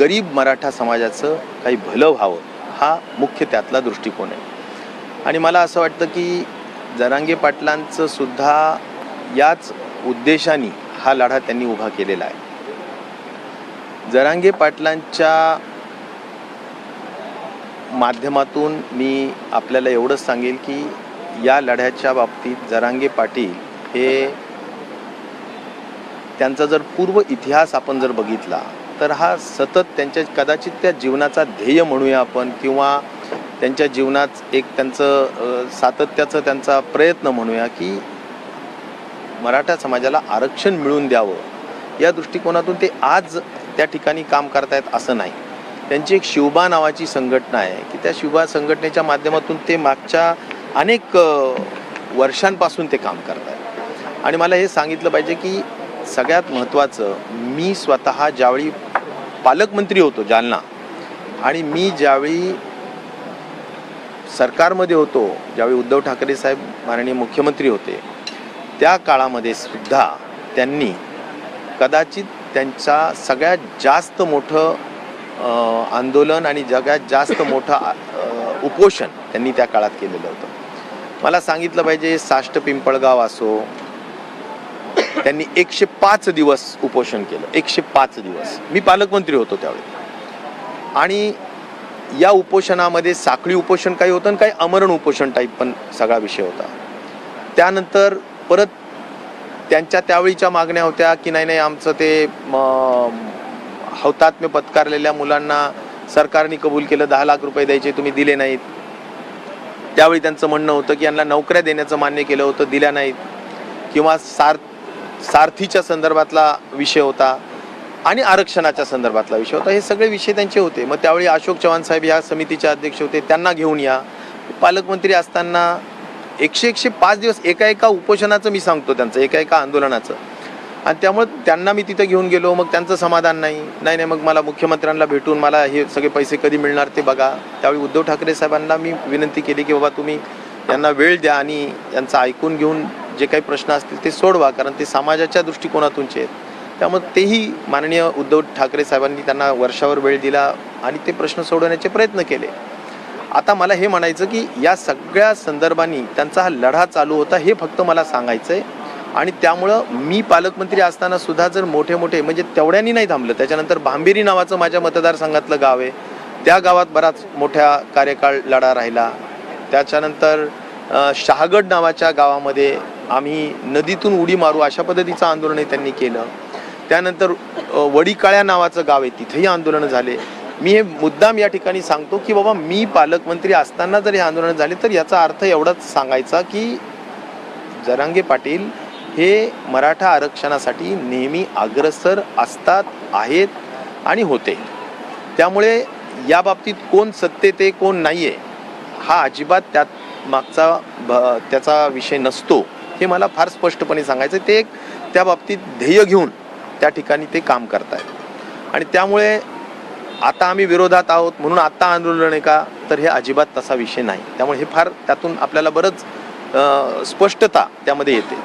गरीब मराठा समाजाचं काही भलं व्हावं हा मुख्य त्यातला दृष्टिकोन आहे. आणि मला असं वाटतं की जरांगे पाटलांचं सुद्धा याच उद्देशाने हा लढा त्यांनी उभा केलेला आहे. जरांगे पाटलांच्या माध्यमातून मी आपल्याला एवढंच सांगेल की या लढ्याच्या बाबतीत जरांगे पाटील हे त्यांचा जर पूर्व इतिहास आपण जर बघितला तर हा सतत त्यांच्या कदाचित त्या जीवनाचा ध्येय म्हणूया आपण किंवा त्यांच्या जीवनात एक त्यांचं सातत्याचं त्यांचा प्रयत्न म्हणूया की मराठा समाजाला आरक्षण मिळवून द्यावं. या दृष्टिकोनातून ते आज त्या ठिकाणी काम करतायत असं नाही. त्यांची एक शिवबा नावाची संघटना आहे की त्या शिवबा संघटनेच्या माध्यमातून ते मागच्या अनेक वर्षांपासून ते काम करत आहेत आणि मला हे सांगितलं पाहिजे की सगळ्यात महत्त्वाचं मी स्वतः ज्यावेळी पालकमंत्री होतो जालना. आणि मी ज्यावेळी सरकारमध्ये होतो ज्यावेळी उद्धव ठाकरे साहेब माननीय मुख्यमंत्री होते त्या काळामध्ये सुद्धा त्यांनी कदाचित त्यांचा सगळ्यात जास्त मोठं आंदोलन आणि सगळ्यात जास्त मोठं उपोषण त्यांनी त्या काळात केलेलं होतं. मला सांगितलं पाहिजे साष्ट पिंपळगाव असो त्यांनी एकशे पाच दिवस उपोषण केलं. एकशे पाच दिवस. मी पालकमंत्री होतो त्यावेळी. आणि या उपोषणामध्ये साखळी उपोषण काही होतं आणि काही अमरण उपोषण टाईप पण सगळा विषय होता. त्यानंतर परत त्यांच्या त्यावेळीच्या मागण्या होत्या की नाही नाही आमचं ते हौतात्म्य पत्कारलेल्या मुलांना सरकारने कबूल केलं दहा लाख रुपये द्यायचे तुम्ही दिले नाहीत. त्यावेळी त्यांचं म्हणणं होतं की यांना नोकऱ्या देण्याचं मान्य केलं होतं दिल्या नाहीत. किंवा सार्थ सारथीच्या संदर्भातला विषय होता आणि आरक्षणाच्या संदर्भातला विषय होता. हे सगळे विषय त्यांचे होते. मग त्यावेळी अशोक चव्हाण साहेब या समितीचे अध्यक्ष होते. त्यांना घेऊन या. पालकमंत्री असताना एकशे एकशे पाच दिवस एका एका उपोषणाचं मी सांगतो त्यांचं. एका एका आंदोलनाचं. आणि त्यामुळे त्यांना मी तिथं घेऊन गेलो. मग त्यांचं समाधान नाही. नाही नाही मग मला मुख्यमंत्र्यांना भेटून मला हे सगळे पैसे कधी मिळणार ते बघा. त्यावेळी उद्धव ठाकरे साहेबांना मी विनंती केली की बाबा तुम्ही यांना वेळ द्या आणि यांचं ऐकून घेऊन जे काही प्रश्न असतील ते सोडवा कारण ते समाजाच्या दृष्टिकोनातूनचे आहेत. त्यामुळे तेही माननीय उद्धव ठाकरे साहेबांनी त्यांना वर्षावर वेळ दिला आणि ते प्रश्न सोडवण्याचे प्रयत्न केले. आता मला हे म्हणायचं की या सगळ्या संदर्भांनी त्यांचा हा लढा चालू होता हे फक्त मला सांगायचं आहे आणि त्यामुळं मी पालकमंत्री असताना सुद्धा जर मोठे मोठे म्हणजे तेवढ्यांनी नाही थांबलं त्याच्यानंतर भांबेरी नावाचं माझ्या मतदारसंघातलं गाव आहे. त्या गावात बराच मोठ्या कार्यकाळ लढा राहिला. त्याच्यानंतर शहागड नावाच्या गावामध्ये आम्ही नदीतून उडी मारू अशा पद्धतीचं आंदोलनही त्यांनी केलं. त्यानंतर वडीकाळ्या नावाचं गाव आहे तिथेही आंदोलनं झाले. मी हे मुद्दाम या ठिकाणी सांगतो की बाबा मी पालकमंत्री असताना जर हे आंदोलन झाले तर याचा अर्थ एवढाच सांगायचा की जरांगे पाटील हे मराठा आरक्षणासाठी नेहमी अग्रसर असतात आहेत आणि होते. त्यामुळे या बाबतीत कोण सत्ते आहे कोण नाही आहे हा अजिबात त्यात मागचा भ- त्याचा विषय नसतो. हे मला फार स्पष्टपणे सांगायचं ते एक त्या बाबतीत ध्येय घेऊन त्या ठिकाणी ते काम करतायत. आणि त्यामुळे आता आम्ही विरोधात आहोत म्हणून आत्ता आंदोलन आहे का? तर हे अजिबात तसा विषय नाही. त्यामुळे हे फार त्यातून आपल्याला बरंच स्पष्टता त्यामध्ये येते.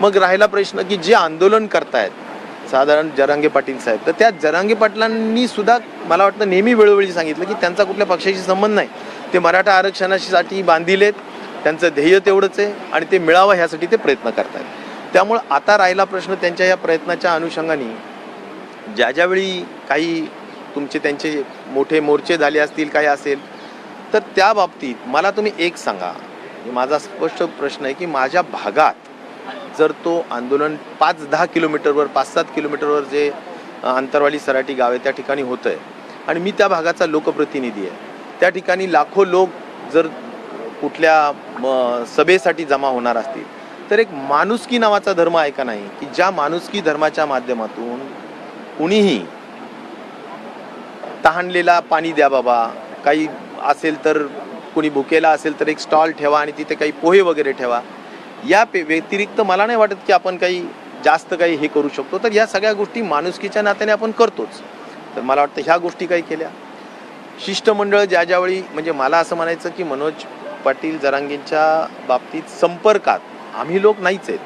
मग राहिला प्रश्न की जे आंदोलन करतायत साधारण जरांगे पाटील साहेब तर त्या जरांगे पाटलांनी सुद्धा मला वाटतं नेहमी वेळोवेळी सांगितलं की त्यांचा कुठल्या पक्षाशी संबंध नाही. ते मराठा आरक्षणासाठी बांधिलेत. त्यांचं ध्येय तेवढंच आहे आणि ते मिळावं ह्यासाठी ते प्रयत्न करतायत. त्यामुळं आता राहिला प्रश्न त्यांच्या या प्रयत्नाच्या अनुषंगाने ज्या ज्यावेळी काही तुमचे त्यांचे मोठे मोर्चे झाले असतील काही असेल तर त्या बाबतीत मला तुम्ही एक सांगा. माझा स्पष्ट प्रश्न आहे की माझ्या भागात जर तो आंदोलन पाच दहा किलोमीटरवर पाच सात किलोमीटरवर जे अंतरवाली सराटी गाव आहे त्या ठिकाणी होतं आहे आणि मी त्या भागाचा लोकप्रतिनिधी आहे. त्या ठिकाणी लाखो लोक जर कुठल्या सभेसाठी जमा होणार असतील. तर एक माणुसकी नावाचा धर्म आहे का नाही? की ज्या माणुसकी धर्माच्या माध्यमातून कुणीही तहानलेला पाणी द्या बाबा. काही असेल तर कुणी भुकेला असेल तर एक स्टॉल ठेवा आणि तिथे काही पोहे वगैरे ठेवा. या पे व्यतिरिक्त मला नाही वाटत की आपण काही जास्त काही हे करू शकतो. तर या सगळ्या गोष्टी माणुसकीच्या नात्याने आपण करतोच. तर मला वाटतं ह्या गोष्टी काही केल्या. शिष्टमंडळ ज्या ज्यावेळी म्हणजे मला असं म्हणायचं की मनोज पाटील जरांगेंच्या बाबतीत संपर्कात आम्ही लोक नाहीच आहेत.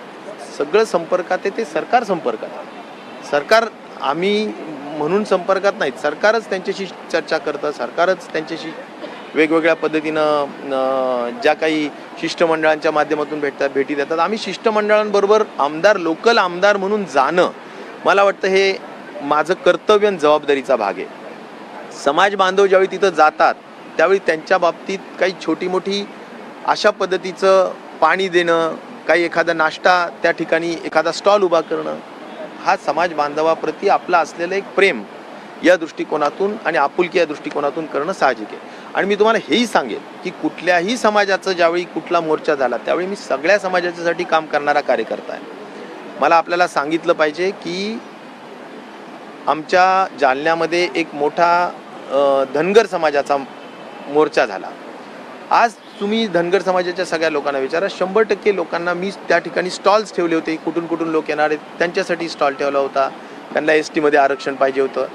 सगळं संपर्कात आहे ते सरकार संपर्कात सरकार आम्ही म्हणून संपर्कात नाहीत. सरकारच त्यांच्याशी चर्चा करतं सरकारच त्यांच्याशी वेगवेगळ्या पद्धतीनं ज्या काही शिष्टमंडळांच्या माध्यमातून भेटतात भेटी देतात. आम्ही शिष्टमंडळांबरोबर आमदार लोकल आमदार म्हणून जाणं मला वाटतं हे माझं कर्तव्य आणि जबाबदारीचा भाग आहे. समाज बांधव ज्यावेळी तिथं जातात त्यावेळी त्यांच्या बाबतीत काही छोटी मोठी अशा पद्धतीचं पाणी देणं काही एखादा नाश्ता त्या ठिकाणी एखादा स्टॉल उभा करणं हा समाज बांधवाप्रती आपला असलेलं एक प्रेम या दृष्टिकोनातून आणि आपुलकी या दृष्टिकोनातून करणं साहजिक आहे. आणि मी तुम्हाला हेही सांगेन की कुठल्याही समाजाचं ज्यावेळी कुठला मोर्चा झाला त्यावेळी मी सगळ्या समाजाच्यासाठी काम करणारा कार्यकर्ता आहे. मला आपल्याला सांगितलं पाहिजे की आमच्या जालन्यामध्ये एक मोठा धनगर समाजाचा मोर्चा झाला. आज तुम्ही धनगर समाजाच्या सगळ्या लोकांना विचारा. शंभर टक्के लोकांना मी त्या ठिकाणी स्टॉल्स ठेवले होते. कुठून कुठून लोक येणार आहेत त्यांच्यासाठी स्टॉल ठेवला होता. त्यांना एस टीमध्ये आरक्षण पाहिजे होतं.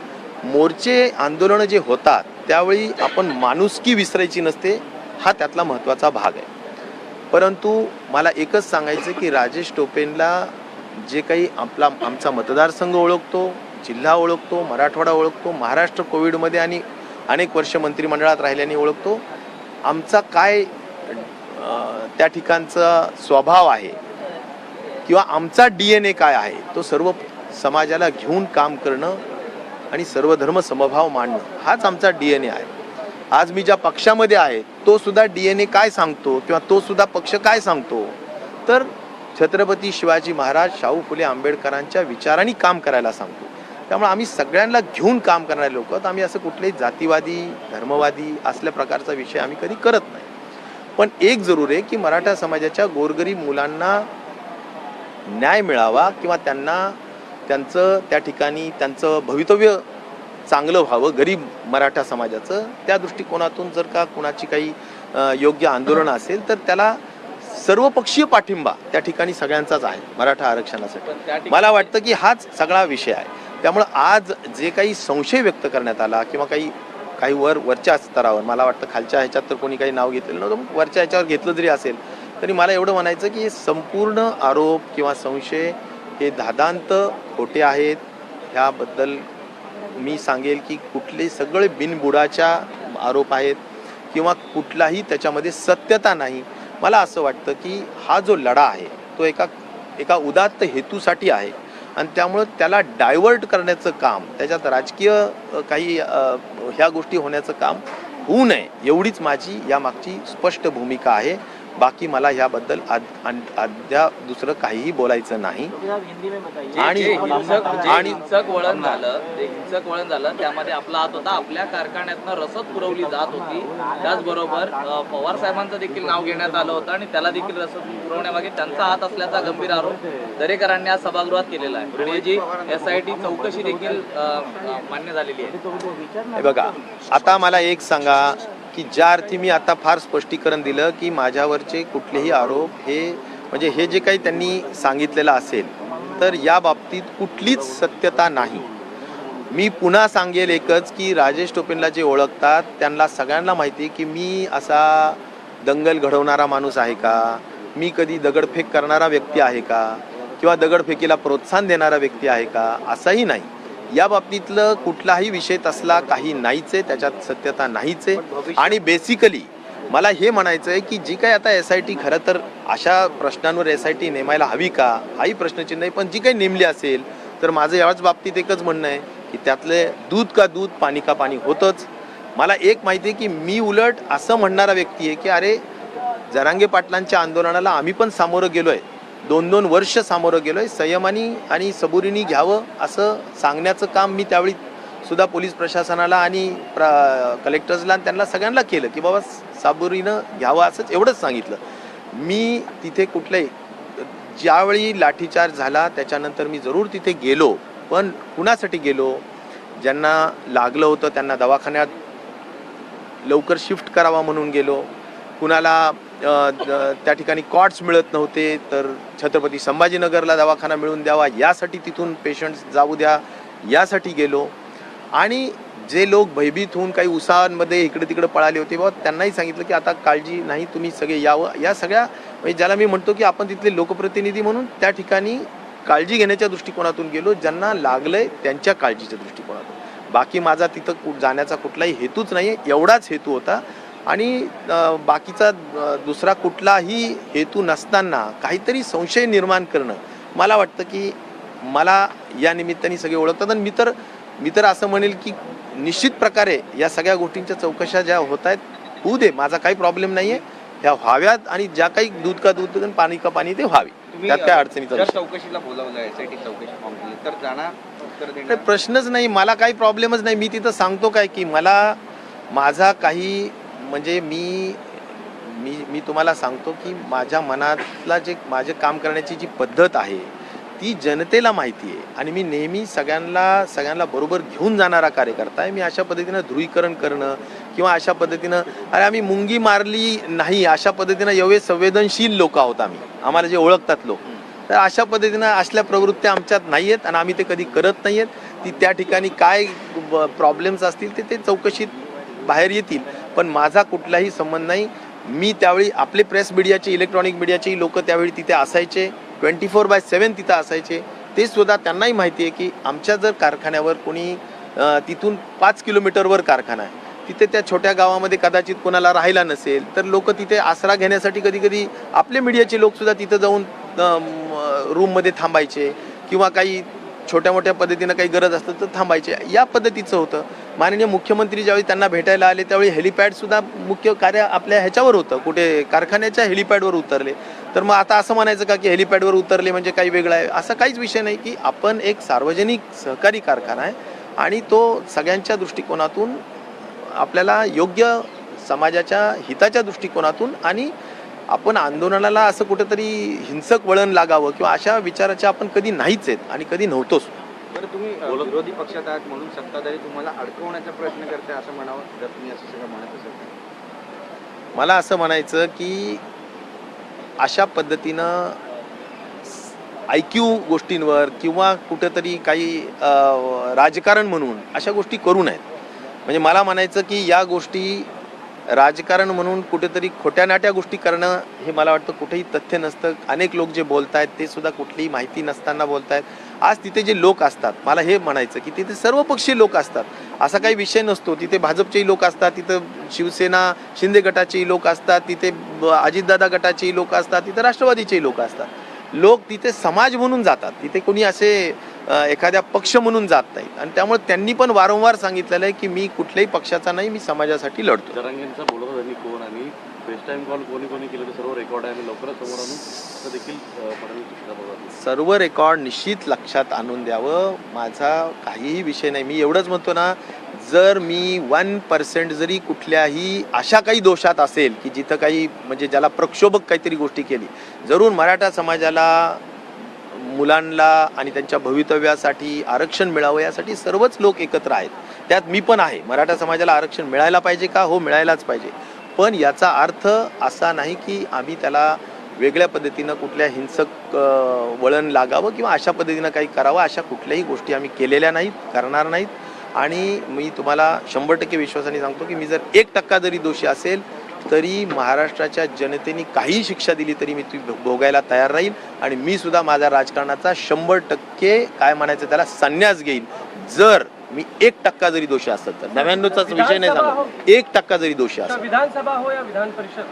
मोर्चे आंदोलनं जे होतात त्यावेळी आपण माणुसकी विसरायची नसते हा त्यातला महत्त्वाचा भाग आहे. परंतु मला एकच सांगायचं की राजेश टोपेंला जे काही आपला आमचा मतदारसंघ ओळखतो जिल्हा ओळखतो मराठवाडा ओळखतो महाराष्ट्र कोविडमध्ये आणि अनेक वर्ष मंत्रिमंडळात राहिल्याने ओळखतो. आमचा काय त्या ठिकाणचा स्वभाव आहे किंवा आमचा डी एन ए काय आहे तो सर्व समाजाला घेऊन काम करणं आणि सर्वधर्म समभाव मांडणं हाच आमचा डी एन ए आहे. आज मी ज्या पक्षामध्ये आहे तो सुद्धा डी एन ए काय सांगतो किंवा तो सुद्धा पक्ष काय सांगतो? तर छत्रपती शिवाजी महाराज शाहू फुले आंबेडकरांच्या विचारांनी काम करायला सांगतो. त्यामुळे आम्ही सगळ्यांना घेऊन काम करणारे लोक आहोत. आम्ही असं कुठलेही जातीवादी धर्मवादी असल्या प्रकारचा विषय आम्ही कधी करत नाही. पण एक जरूर आहे की मराठा समाजाच्या गोरगरीब मुलांना न्याय मिळावा किंवा त्यांना त्यांचं त्या ठिकाणी त्यांचं भवितव्य चांगलं व्हावं गरीब मराठा समाजाचं त्या दृष्टिकोनातून जर का कुणाची काही योग्य आंदोलन असेल तर त्याला सर्वपक्षीय पाठिंबा त्या ठिकाणी सगळ्यांचाच आहे मराठा आरक्षणासाठी. मला वाटतं की हाच सगळा विषय आहे. त्यामुळं आज जे काही संशय व्यक्त करण्यात आला किंवा काही काही वर वरच्या स्तरावर मला वाटतं खालच्या ह्याच्यात तर कोणी काही नाव घेतलेलं नव्हतं वरच्या ह्याच्यावर घेतलं जरी असेल तरी मला एवढं म्हणायचं की संपूर्ण आरोप किंवा संशय हे धादांत खोटे आहेत. ह्याबद्दल मी सांगेल की कुठले सगळे बिनबुडाच्या आरोप आहेत किंवा कुठलाही त्याच्यामध्ये सत्यता नाही. मला असं वाटतं की हा जो लढा आहे तो एका एका उदात्त हेतूसाठी आहे. आणि त्यामुळं त्याला डायव्हर्ट करण्याचं काम त्याच्यात राजकीय काही ह्या गोष्टी होण्याचं काम होऊ नये एवढीच माझी यामागची स्पष्ट भूमिका आहे. बाकी मला आन- अद्याप दुसरं काहीही बोलायचं नाही. जे- आणि- जे जे आणि- हिंसक वळण झालं ते हिंसक वळण झालं त्यामध्ये आपला हात होता. आपल्या कारखान्यातनं रसद पुरवली जात होती. त्याचबरोबर पवार साहेबांचं देखील नाव घेण्यात आलं होतं आणि त्याला देखील रसद पुरवण्यामागे त्यांचा हात असल्याचा गंभीर आरोप दरेकरांनी आज सभागृहात केलेला आहे. याची एस आय टी चौकशी देखील मान्य झालेली आहे. बघा आता मला एक सांगा. की ज्या अर्थी मी आता फार स्पष्टीकरण दिलं की माझ्यावरचे कुठलेही आरोप हे म्हणजे हे जे काही त्यांनी सांगितलेलं असेल तर या बाबतीत कुठलीच सत्यता नाही. मी पुन्हा सांगेल एकच की राजेश टोपेंला जे ओळखतात त्यांना सगळ्यांना माहिती की मी असा दंगल घडवणारा माणूस आहे का? मी कधी दगडफेक करणारा व्यक्ती आहे का? किंवा दगडफेकीला प्रोत्साहन देणारा व्यक्ती आहे का? असंही नाही. या बाबतीतलं कुठलाही विषय तसला काही नाहीच आहे त्याच्यात सत्यता नाहीच. आहे आणि बेसिकली मला हे म्हणायचं आहे की जी काही आता एस आय टी खरं तर अशा प्रश्नांवर एस आय टी नेमायला हवी का? हाही प्रश्नचिन्ह आहे पण जी काही नेमली असेल तर माझं याच बाबतीत एकच म्हणणं आहे की त्यातले दूध का दूध पाणी का पाणी होतंच. मला एक माहिती आहे की मी उलट असं म्हणणारा व्यक्ती आहे की अरे जरांगे पाटलांच्या आंदोलनाला आम्ही पण सामोरं गेलोय. दोन दोन वर्ष सामोरं गेलोय. संयमानी आणि सबुरीनी घ्यावं असं सांगण्याचं काम मी त्यावेळी सुद्धा पोलीस प्रशासनाला आणि प्र कलेक्टर्सला आणि त्यांना सगळ्यांना केलं की बाबा साबुरीनं घ्यावं असंच एवढंच सांगितलं. मी तिथे कुठल्याही ज्यावेळी लाठीचार्ज झाला त्याच्यानंतर मी जरूर तिथे गेलो पण कुणासाठी गेलो? ज्यांना लागलं होतं त्यांना दवाखान्यात लवकर शिफ्ट करावा म्हणून गेलो. कुणाला त्या ठिकाणी कॉट्स मिळत नव्हते तर छत्रपती संभाजीनगरला दवाखाना मिळून द्यावा यासाठी तिथून पेशंट्स जाऊ द्या यासाठी गेलो. आणि जे लोक भयभीत होऊन काही उत्साहांमध्ये इकडे तिकडे पळाले होते बाबा त्यांनाही सांगितलं की आता काळजी नाही तुम्ही सगळे यावं. या सगळ्या म्हणजे ज्याला मी म्हणतो की आपण तिथले लोकप्रतिनिधी म्हणून त्या ठिकाणी काळजी घेण्याच्या दृष्टिकोनातून गेलो ज्यांना लागलंय त्यांच्या काळजीच्या दृष्टिकोनातून. बाकी माझा तिथं जाण्याचा कुठलाही हेतूच नाही आहे एवढाच हेतू होता. आणि बाकीचा दुसरा कुठलाही हेतू नसताना काहीतरी संशय निर्माण करणं मला वाटतं की मला या निमित्ताने सगळे ओळखतात. आणि मी तर मी तर असं म्हणेल की निश्चित प्रकारे या सगळ्या गोष्टींच्या चौकशा ज्या होत आहेत होऊ दे माझा काही प्रॉब्लेम नाही आहे ह्या व्हाव्यात आणि ज्या काही दूध का दूध पाणी का पाणी ते व्हावी. त्यात काय अडचणीचा चौकशीला बोलावलं प्रश्नच नाही मला काही प्रॉब्लेमच नाही. मी तिथं सांगतो काय की मला माझा काही म्हणजे मी मी मी तुम्हाला सांगतो की माझ्या मनातला जे माझे काम करण्याची जी पद्धत आहे ती जनतेला माहिती आहे. आणि मी नेहमी सगळ्यांना सगळ्यांना बरोबर घेऊन जाणारा कार्यकर्ता आहे. मी अशा पद्धतीनं ध्रुवीकरण करणं किंवा अशा पद्धतीनं अरे आम्ही मुंगी मारली नाही अशा पद्धतीनं एवढे संवेदनशील लोक आहोत आम्ही. आम्हाला जे ओळखतात लोक. तर अशा पद्धतीनं असल्या प्रवृत्त्या आमच्यात नाही आहेत आणि आम्ही ते कधी करत नाही आहेत ती त्या ठिकाणी काय प्रॉब्लेम्स असतील ते ते चौकशीत बाहेर येतील. पण माझा कुठलाही संबंध नाही. मी त्यावेळी आपले प्रेस मीडियाचे इलेक्ट्रॉनिक मीडियाचे लोक त्यावेळी तिथे असायचे. ट्वेंटी फोर बाय सेवन तिथं असायचे. ते सुद्धा त्यांनाही माहिती आहे की आमच्या जर कारखान्यावर कोणी तिथून पाच किलोमीटरवर कारखाना आहे. तिथे त्या छोट्या गावामध्ये कदाचित कोणाला राहायला नसेल तर लोक तिथे आसरा घेण्यासाठी कधी कधी आपले मीडियाचे लोकसुद्धा तिथं जाऊन रूममध्ये थांबायचे. किंवा काही छोट्या मोठ्या पद्धतीनं काही गरज असतं तर थांबायचे. या पद्धतीचं होतं. माननीय मुख्यमंत्री ज्यावेळी त्यांना भेटायला आले त्यावेळी हेलिपॅडसुद्धा मुख्य कार्य आपल्या ह्याच्यावर होतं. कुठे कारखान्याच्या हेलिपॅडवर उतरले. तर मग आता असं म्हणायचं का की हेलिपॅडवर उतरले म्हणजे काही वेगळं आहे? असा काहीच विषय नाही की आपण एक सार्वजनिक सहकारी कारखाना आहे आणि तो सगळ्यांच्या दृष्टिकोनातून आपल्याला योग्य समाजाच्या हिताच्या दृष्टिकोनातून आणि आपण आंदोलनाला असं कुठेतरी हिंसक वळण लागावं किंवा अशा विचाराचे आपण कधी नाहीच आहेत आणि कधी नव्हतोच तर तुम्ही विरोधी पक्षात आहात म्हणून सत्ताधारी तुम्हाला अडकवण्याचा प्रयत्न करते असं म्हणावं जर तुम्ही असं सगळं म्हणत असाल. मला असं म्हणायचं की अशा पद्धतीनं आय क्यू गोष्टींवर किंवा कुठेतरी काही राजकारण म्हणून अशा गोष्टी करू नयेत. म्हणजे मला म्हणायचं की या गोष्टी राजकारण म्हणून कुठेतरी खोट्या नाट्या गोष्टी करणं हे मला वाटतं कुठेही तथ्य नसतं. अनेक लोक जे बोलत आहेत ते सुद्धा कुठलीही माहिती नसताना बोलत आहेत आज तिथे जे लोक असतात मला हे म्हणायचं की तिथे सर्वपक्षीय लोक असतात. असा काही विषय नसतो. तिथे भाजपचेही लोक असतात तिथं शिवसेना शिंदे गटाचेही लोक असतात तिथे ब- अजितदादा गटाचेही लोक असतात तिथं राष्ट्रवादीचेही लोक असतात. लोक तिथे समाज म्हणून जातात. तिथे कोणी असे एखाद्या पक्ष म्हणून जात नाहीत. आणि त्यामुळे त्यांनी पण वारंवार सांगितलेलं आहे की मी कुठल्याही पक्षाचा नाही मी समाजासाठी लढतो जरांगेंचा टाइम कॉल कोणी कोणी केलं ते सर्व रेकॉर्ड आहे आणि लवकरच समोर आणून असं देखील फडणवीस सर्व रेकॉर्ड निश्चित लक्षात आणून द्यावं. माझा काहीही विषय नाही. मी एवढंच म्हणतो ना जर मी वन पर्सेंट जरी कुठल्याही अशा काही दोषात असेल की जिथं काही म्हणजे ज्याला प्रक्षोभक काहीतरी गोष्टी केली जरूर मराठा समाजाला मुलांना आणि त्यांच्या भवितव्यासाठी आरक्षण मिळावं यासाठी सर्वच लोक एकत्र आहेत. त्यात मी पण आहे. मराठा समाजाला आरक्षण मिळायला पाहिजे का? हो मिळायलाच पाहिजे. पण याचा अर्थ असा नाही की आम्ही त्याला वेगळ्या पद्धतीनं कुठल्या हिंसक वळण लागावं किंवा अशा पद्धतीनं काही करावं अशा कुठल्याही गोष्टी आम्ही केलेल्या नाहीत करणार नाहीत. आणि मी तुम्हाला शंभर टक्के विश्वासाने सांगतो की मी जर एक टक्का जरी दोषी असेल तरी महाराष्ट्राच्या जनतेने काही शिक्षा दिली तरी मी ती भोगायला तयार राहील. आणि मी सुद्धा माझ्या राजकारणाचा शंभर टक्के काय म्हणायचं त्याला संन्यास घेईन. जर मी एक टक्का जरी दोषी असेल तर. नव्याण्णवचाच विषय नाही सांगत एक टक्का जरी दोषी असेल. विधानसभा हो या विधान परिषद